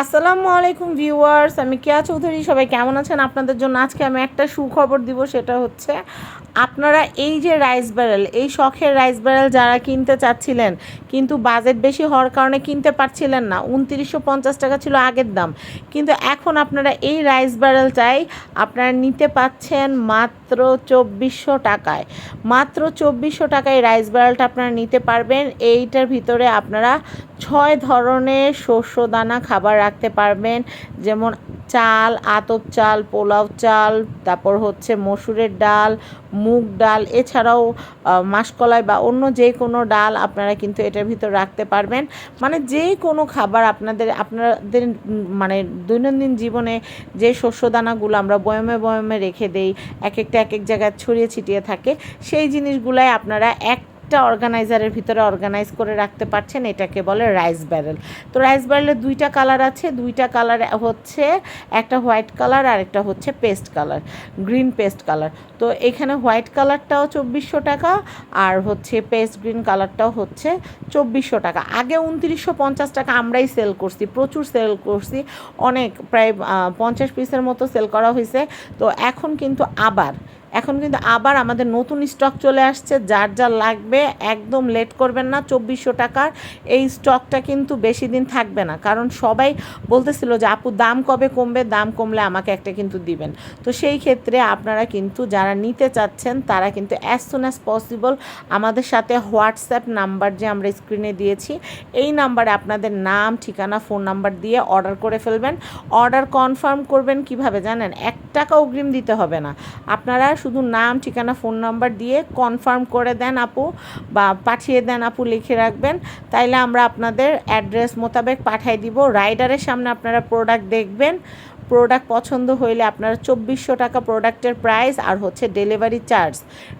আসসালামু আলাইকুম ভিউয়ার্স, আমি কেয়া চৌধুরী। সবাই কেমন আছেন? আপনাদের জন্য আজকে আমি একটা সুখবর দিব, সেটা হচ্ছে আপনারা এই যে রাইস ব্যারেল এই শখের রাইস ব্যারেল যারা কিনতে চাচ্ছিলেন কিন্তু বাজেট বেশি হওয়ার কারণে কিনতে পারছিলেন না। উনত্রিশশো পঞ্চাশ টাকা ছিল আগের দাম। কিন্তু এখন আপনারা এই রাইস ব্যারেল চাই আপনারা নিতে পাচ্ছেন মাত্র চব্বিশশো টাকায়। মাত্র চব্বিশশো টাকায় রাইস ব্যারেলটা আপনারা নিতে পারবেন। এইটার ভিতরে আপনারা ছয় ধরনের শস্য দানা খাবার রাখতে পারবেন। যেমন চাল, আতপ চাল, পোলাও চাল, তারপর হচ্ছে মসুরের ডাল, মুগ ডাল, এছাড়াও মাসকলাই বা অন্য যে কোনো ডাল আপনারা কিন্তু এটার ভিতর রাখতে পারবেন। মানে যে কোনো খাবার আপনাদের আপনাদের মানে দৈনন্দিন জীবনে যে শস্য দানাগুলো আমরা বয়মে বয়মে রেখে দেই এক একটা এক এক জায়গায় ছড়িয়ে ছিটিয়ে থাকে, সেই জিনিসগুলাই আপনারা এক একটা অর্গানাইজারের ভিতরে অর্গানাইজ করে রাখতে পারছেন, এটাকে বলে রাইস ব্যারেল। তো রাইস ব্যারেলের দুইটা কালার আছে, দুইটা কালার হচ্ছে একটা হোয়াইট কালার আর একটা হচ্ছে paste colour, green paste colour. তো এখানে হোয়াইট কালারটাও চব্বিশশো টাকা আর হচ্ছে পেস্ট গ্রিন কালারটাও হচ্ছে চব্বিশশো টাকা। আগে উনত্রিশশো পঞ্চাশ টাকা আমরাই সেল করছি, প্রচুর সেল করছি, অনেক প্রায় পঞ্চাশ পিসের মতো সেল করা হয়েছে। তো এখন কিন্তু আবার এখন কিন্তু আবার আমাদের নতুন স্টক চলে আসছে, যার যা লাগবে একদম লেট করবেন না, চব্বিশশো টাকার। এই স্টকটা কিন্তু বেশি দিন থাকবে না। কারণ সবাই বলতেছিল যে, আপু, দাম কবে কমবে? দাম কমলে আমাকে একটা কিন্তু দিবেন। তো সেই ক্ষেত্রে আপনারা কিন্তু যারা নিতে চাচ্ছেন, তারা কিন্তু অ্যাজ সুন অ্যাজ পসিবল আমাদের সাথে হোয়াটসঅ্যাপ নাম্বার যে আমরা স্ক্রিনে দিয়েছি, এই নাম্বারে আপনাদের নাম, ঠিকানা ফোন নাম্বার দিয়ে অর্ডার করে ফেলবেন। অর্ডার কনফার্ম করবেন কীভাবে জানেন? এক টাকা অগ্রিম দিতে হবে না। আপনারা শুধু নাম, ঠিকানা, ফোন নাম্বার দিয়ে কনফার্ম করে দেন আপু বা পাঠিয়ে দেন আপু, লিখে রাখবেন। তাইলে আমরা আপনাদের অ্যাড্রেস মোতাবেক পাঠিয়ে দিব। রাইডারের সামনে আপনারা প্রোডাক্ট দেখবেন। প্রোডাক্ট পছন্দ হইলে আপনারা চব্বিশশো টাকা প্রোডাক্টের প্রাইস আর হচ্ছে ডেলিভারি চার্জ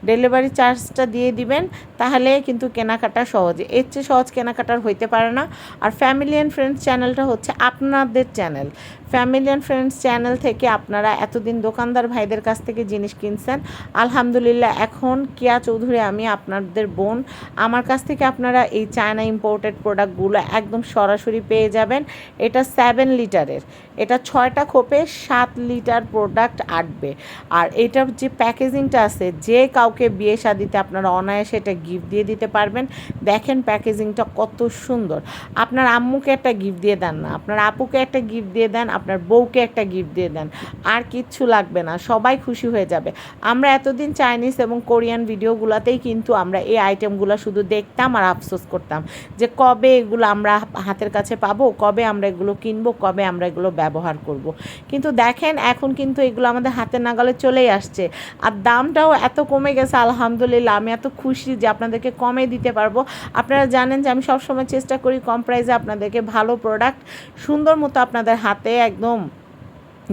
ডেলিভারি চার্জটা দিয়ে দিবেন, তাহলে কিন্তু কেনাকাটা সহজে। এর চেয়ে সহজ কেনাকাটার হইতে পারে না। আর ফ্যামিলি অ্যান্ড ফ্রেন্ডস চ্যানেলটা হচ্ছে আপনাদের channel family and friends channel থেকে আপনারা এতদিন দোকানদার ভাইদের কাছ থেকে জিনিস কিনছেন, আলহামদুলিল্লাহ এখন কিয়া চৌধুরী আমি আপনাদের বোন। আমার কাছ থেকে আপনারা এই চায়না ইম্পোর্টেড প্রোডাক্টগুলো একদম সরাসরি পেয়ে যাবেন। এটা সেভেন লিটারের এটা ছয়টা খোপে সাত লিটার প্রোডাক্ট আটবে। আর এটার যে প্যাকেজিংটা আছে, যে কাউকে বিয়ে শাদিতে আপনারা অনায়াসে এটা গিফট দিয়ে দিতে পারবেন, দেখেন প্যাকেজিংটা কত সুন্দর। আপনার আম্মুকে একটা গিফট দিয়ে দেন না, আপনার আপুকে একটা গিফট দিয়ে দেন, আপনার বউকে একটা গিফট দিয়ে দেন, আর কিচ্ছু লাগবে না, সবাই খুশি হয়ে যাবে। আমরা এতদিন চাইনিজ এবং কোরিয়ান ভিডিওগুলোতেই কিন্তু আমরা এই আইটেমগুলো শুধু দেখতাম আর আফসোস করতাম যে কবে এগুলো আমরা হাতের কাছে পাবো, কবে আমরা এগুলো কিনবো, কবে আমরা এগুলো ব্যবহার করব। কিন্তু দেখেন এখন কিন্তু এগুলো আমাদের হাতে নাগালে চলেই আসছে। আর দামটাও এত কমে গেছে, আলহামদুলিল্লাহ। আমি এত খুশি যে আপনাদেরকে কমে দিতে পারব। আপনারা জানেন যে আমি সবসময় চেষ্টা করি কম প্রাইসে আপনাদেরকে ভালো প্রোডাক্ট সুন্দর মতো আপনাদের হাতে একদম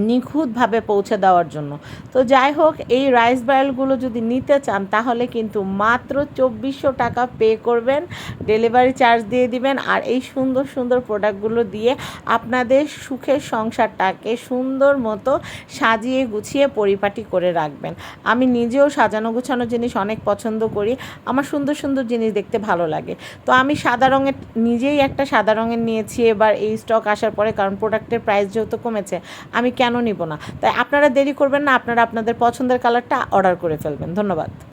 নিখুঁতভাবে পৌঁছে দেওয়ার জন্য। তো যাই হোক, এই রাইস ব্যারেলগুলো যদি নিতে চান, তাহলে কিন্তু মাত্র চব্বিশশো টাকা পে করবেন ডেলিভারি চার্জ দিয়ে দিবেন, আর এই সুন্দর সুন্দর প্রোডাক্টগুলো দিয়ে আপনাদের সুখের সংসারটাকে সুন্দর মতো সাজিয়ে গুছিয়ে পরিপাটি করে রাখবেন। আমি নিজেও সাজানো গুছানো জিনিস অনেক পছন্দ করি। আমার সুন্দর সুন্দর জিনিস দেখতে ভালো লাগে। তো আমি সাদা রঙের, নিজেই একটা সাদা রঙের নিয়েছি, এবার এই স্টক আসার পরে, কারণ প্রোডাক্টের প্রাইস যেহেতু কমেছে, আমি কেন নিব না? তাই আপনারা দেরি করবেন না, আপনারা আপনাদের পছন্দের কালারটা অর্ডার করে ফেলবেন। ধন্যবাদ।